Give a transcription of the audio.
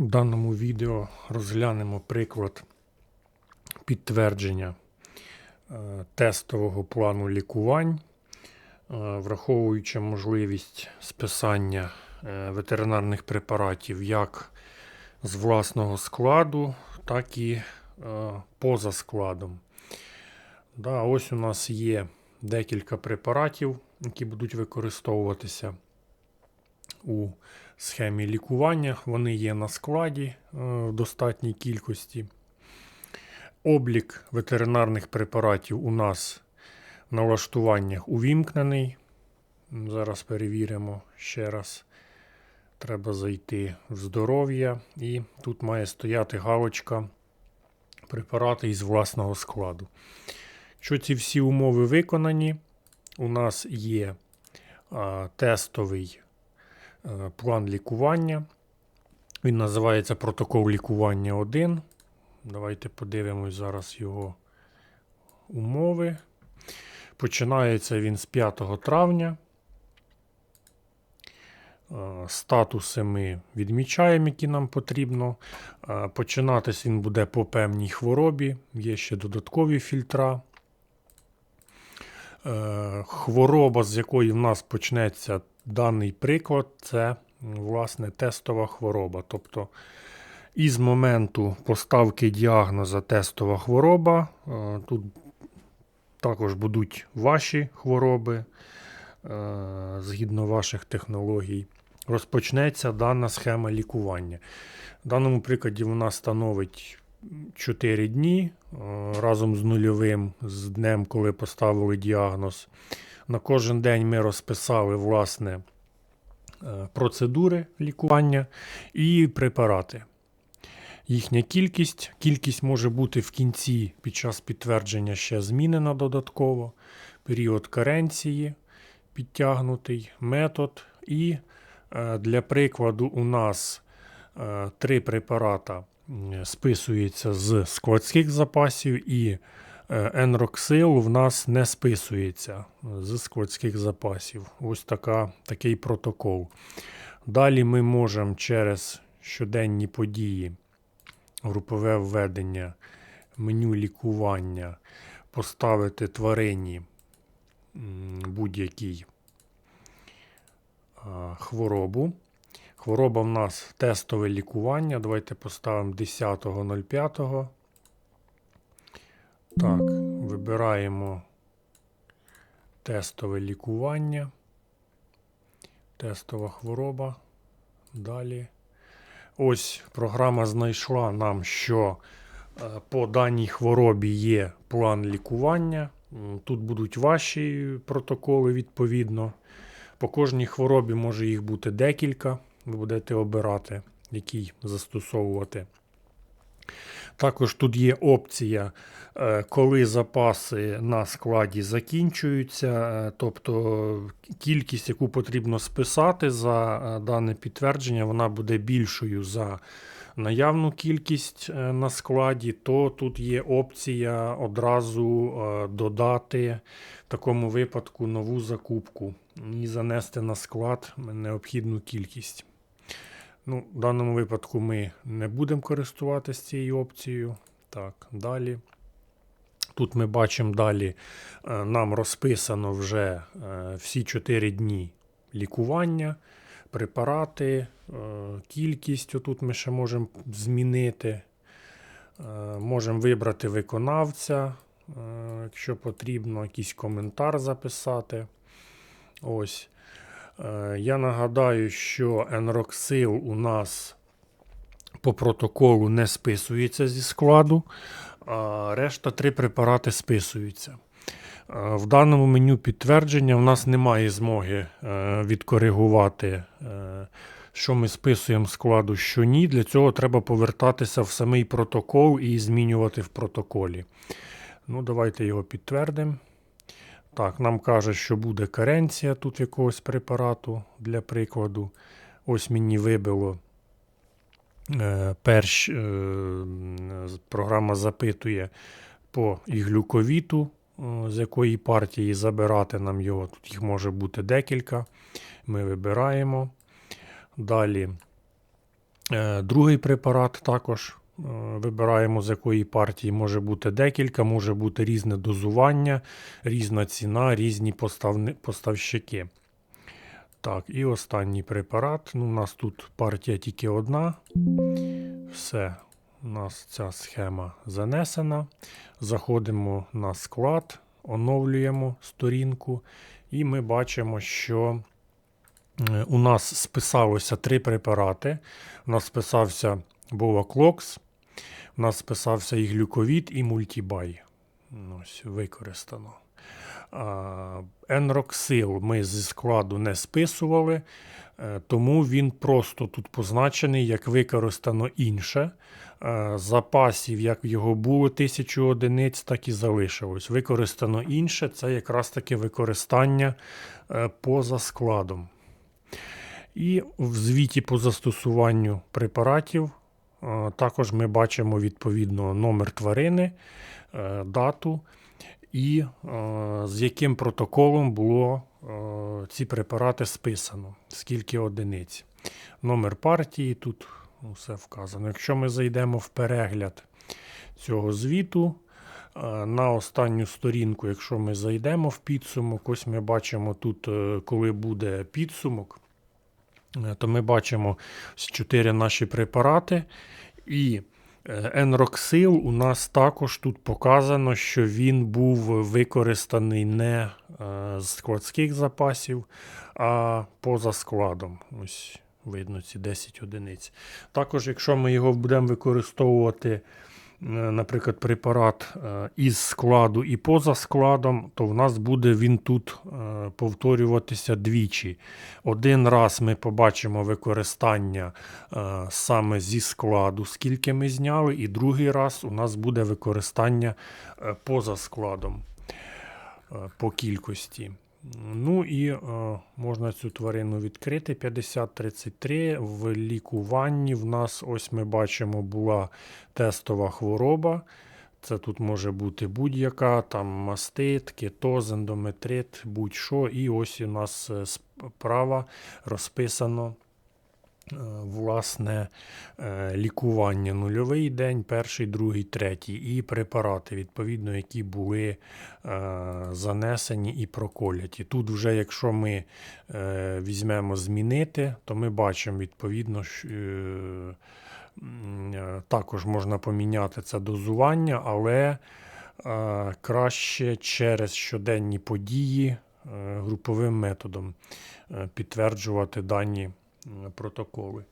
У даному відео розглянемо приклад підтвердження е, тестового плану лікувань, е, враховуючи можливість списання е, ветеринарних препаратів як з власного складу, так і поза складом. Да, ось у нас є декілька препаратів, які будуть використовуватися у схемі лікування. Вони є на складі е, в достатній кількості. Облік ветеринарних препаратів у нас в налаштуваннях увімкнений. Зараз перевіримо ще раз. Треба зайти в здоров'я, і тут має стояти галочка препарати із власного складу. Якщо ці всі умови виконані, у нас є а, тестовий план лікування. Він називається протокол лікування 1. Давайте подивимось зараз його умови. Починається він з 5 травня. Е, Статуси ми відмічаємо, які нам потрібно. Е, Починатись він буде по певній хворобі. Є ще додаткові фільтра. Е, Хвороба, з якої в нас почнеться даний приклад, це власне тестова хвороба. Тобто, із моменту поставки діагноза тестова хвороба, е, тут також будуть ваші хвороби е, згідно ваших технологій. Розпочнеться дана схема лікування. В даному прикладі вона становить 4 дні е, разом з нульовим, з днем, коли поставили діагноз. На кожен день ми розписали власне е, процедури лікування і препарати. Їхня кількість. Кількість може бути в кінці під час підтвердження ще змінена додатково. Період каренції підтягнутий, метод. І е, для прикладу, у нас е, три препарата списуються з складських запасів, і енроксил в нас не списується з складських запасів. Ось така, такий протокол. Далі ми можемо через щоденні події, групове введення, меню лікування поставити тварині будь-який а, хворобу. Хвороба в нас тестове лікування. Давайте поставимо 10.05. Так, вибираємо тестове лікування. Тестова хвороба. Далі. Ось програма знайшла нам, що е, по даній хворобі є план лікування. Тут будуть ваші протоколи відповідно. По кожній хворобі може їх бути декілька. Ви будете обирати, який застосовувати. Також тут є опція, е, коли запаси на складі закінчуються, е, тобто кількість, яку потрібно списати за е, дане підтвердження, вона буде більшою за наявну кількість на складі, то тут є опція одразу додати в такому випадку нову закупку і занести на склад необхідну кількість. Ну, в даному випадку ми не будемо користуватися цією опцією. Так, далі. Тут ми бачимо далі, е, нам розписано вже е, всі 4 дні лікування, препарати, е, кількість. Отут ми ще можемо змінити. Можемо вибрати виконавця, якщо потрібно, якийсь коментар записати. Ось. Е, Я нагадаю, що енроксил у нас по протоколу не списується зі складу, а решта три препарати списуються. Е, В даному меню підтвердження в нас немає змоги е, відкоригувати, що ми списуємо складу, що ні. Для цього треба повертатися в самий протокол і змінювати в протоколі. Ну, Давайте його підтвердимо. Так, нам каже, що буде каренція тут якогось препарату для прикладу. Ось мені вибило. Е, перш, е, програма запитує по іглюковіту, е, з якої партії забирати нам його. Тут їх може бути декілька. Ми вибираємо. Далі Е, Другий препарат також вибираємо, з якої партії може бути декілька, може бути різне дозування, різна ціна, різні поставни- поставщики. Так, і останній препарат. Ну, у нас тут партія тільки одна. Все, у нас ця схема занесена. Заходимо на склад, оновлюємо сторінку, і ми бачимо, що е, у нас списалося три препарати. У нас списався Боваклокс, у нас списався і глюковід, і мультібай. Ось, використано. Енроксил ми зі складу не списували, е, тому він просто тут позначений як використано інше. Е, Запасів, як його було, тисячу одиниць, так і залишилось. Використано інше це якраз таки використання е, поза складом. І в звіті по застосуванню препаратів також ми бачимо відповідно номер тварини, е, дату і е, з яким протоколом було е, ці препарати списано, скільки одиниць. Номер партії тут все вказано. Якщо ми зайдемо в перегляд цього звіту, е, на останню сторінку, якщо ми зайдемо в підсумок, ось ми бачимо тут, е, коли буде підсумок, е, то ми бачимо чотири наші препарати. І е, Енроксил у нас також тут показано, що він був використаний не е, з складських запасів, а поза складом. Ось видно ці 10 одиниць. Також, якщо ми його будемо використовувати, е, наприклад, препарат е, із складу і поза складом, то в нас буде він тут е, повторюватися двічі. Один раз ми побачимо використання е, саме зі складу, скільки ми зняли, і другий раз у нас буде використання е, поза складом е, по кількості. Ну і е, можна цю тварину відкрити. 5033 в лікуванні в нас, ось ми бачимо, була тестова хвороба. Це тут може бути будь-яка, там мастит, кетоз, ендометрит, будь-що. І ось у нас е, справа розписано власне е, лікування нульовий день, перший, другий, третій, і препарати, відповідно, які були е, занесені і проколяті. Тут вже, якщо ми е, візьмемо змінити, то ми бачимо відповідно. що, е, е, Також можна поміняти це дозування, але е, краще через щоденні події е, груповим методом е, підтверджувати дані протоколи.